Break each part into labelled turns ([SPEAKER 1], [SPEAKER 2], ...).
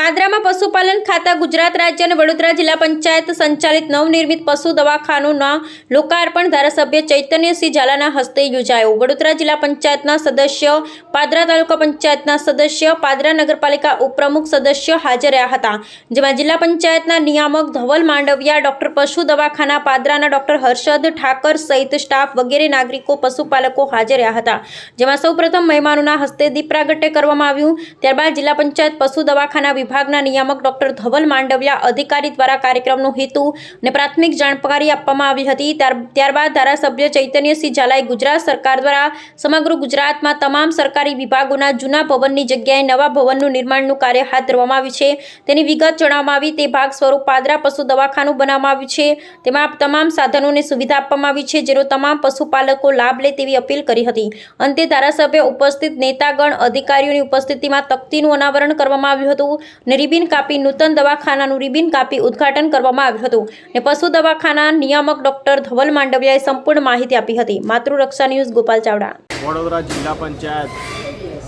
[SPEAKER 1] પાદરામાં પશુપાલન ખાતા ગુજરાત રાજ્ય અને વડોદરા જિલ્લા પંચાયત સંચાલિત નવનિર્મિત પશુ દવાખાનુંના લોકાર્પણ ધારાસભ્ય ચૈતન્યસિંહ ઝાલાના હસ્તે યોજાયો. વડોદરા જિલ્લા પંચાયતના સદસ્ય, પાદરા તાલુકા પંચાયતના સદસ્ય, પાદરા નગરપાલિકા ઉપપ્રમુખ સદસ્ય હાજર રહ્યા હતા. જેમાં જિલ્લા પંચાયતના નિયામક ધવલ માંડવિયા, ડોક્ટર પશુ દવાખાના, પાદરાના ડોક્ટર હર્ષદ ઠાકર સહિત સ્ટાફ વગેરે નાગરિકો, પશુપાલકો હાજર રહ્યા હતા. જેમાં સૌપ્રથમ મહેમાનોના હસ્તે દીપ પ્રાગટ્ય કરવામાં આવ્યું. ત્યારબાદ જિલ્લા પંચાયત પશુ દવાખાના વિભાગના નિયામક ડોક્ટર ધવલ માંડવિયા અધિકારી દ્વારા કાર્યક્રમનો હેતુ અને પ્રાથમિક જાણકારી આપવામાં આવી હતી. ત્યાર- ત્યારબાદ ધારાસભ્ય ચૈતન્યસિંહ ઝાલાએ ગુજરાત સરકાર દ્વારા સમગ્ર ગુજરાતમાં તમામ સરકારી વિભાગોના જૂના ભવનની જગ્યાએ નવા ભવનનું નિર્માણનું કાર્ય હાથ ધરવામાં આવ્યું છે. તેની વિગત જણાવવામાં આવી. તે ભાગ સ્વરૂપ પાદરા પશુ દવાખાનું બનાવવામાં આવ્યું છે. તેમાં તમામ સાધનોની સુવિધા આપવામાં આવી છે, જેનો તમામ પશુપાલકો લાભ લે તેવી અપીલ કરી હતી. અંતે ધારાસભ્ય ઉપસ્થિત નેતાગણ અધિકારીઓની ઉપસ્થિતિમાં તકતીનું અનાવરણ કરવામાં આવ્યું હતું. અને રિબિન કાપી નૂતન દવાખાનાનું રિબિન કાપી ઉદ્ઘાટન કરવામાં આવ્યું હતું. ને પશુ દવાખાના નિયામક ડોક્ટર ધવલ માંડવિયાએ સંપૂર્ણ માહિતી આપી હતી. માતૃરક્ષા ન્યૂઝ ગોપાલ ચાવડા.
[SPEAKER 2] વડોદરા જિલ્લા પંચાયત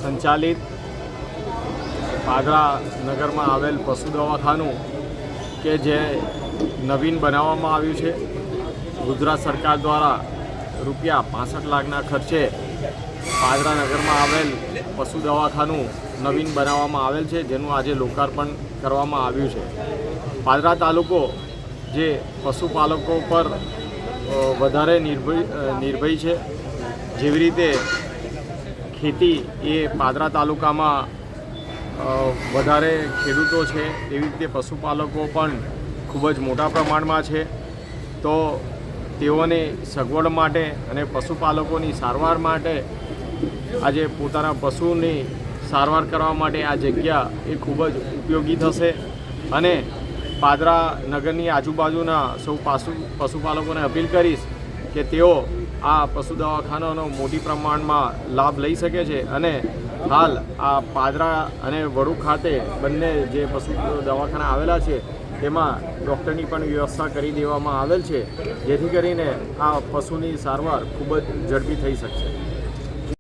[SPEAKER 2] સંચાલિત પાદરા નગરમાં આવેલ પશુ દવાખાનું કે જે નવીન બનાવવામાં આવ્યું છે. ગુજરાત સરકાર દ્વારા રૂપિયા પાસઠ લાખના ખર્ચે પાદરા નગરમાં આવેલ પશુ દવાખાનું નવીન બનાવવામાં આવેલ છે, જેનું આજે લોકાર્પણ કરવામાં આવ્યું છે. પાદરા તાલુકો જે પશુપાલકો પર વધારે નિર્ભય નિર્ભય છે, જેવી રીતે ખેતી એ પાદરા તાલુકામાં વધારે ખેડૂતો છે તેવી રીતે પશુપાલકો પણ ખૂબ જ મોટા પ્રમાણમાં છે. તો તેઓને સગવડ માટે અને પશુપાલકોની સારવાર માટે આજે પોતાના પશુની સારવાર કરવા માટે આ જગ્યા એ ખૂબ જ ઉપયોગી થશે અને પાદરા નગરની આજુબાજુના સૌ પાશુ પશુપાલકોને અપીલ કરીશ કે તેઓ આ પશુ દવાખાનાનો મોટી પ્રમાણમાં લાભ લઈ શકે છે અને હાલ આ પાદરા અને વડુ ખાતે બંને જે પશુ દવાખાના આવેલા છે, તેમાં ડૉક્ટરની પણ વ્યવસ્થા કરી દેવામાં આવેલ છે, જેથી કરીને આ પશુની સારવાર ખૂબ જ ઝડપી થઈ શકશે.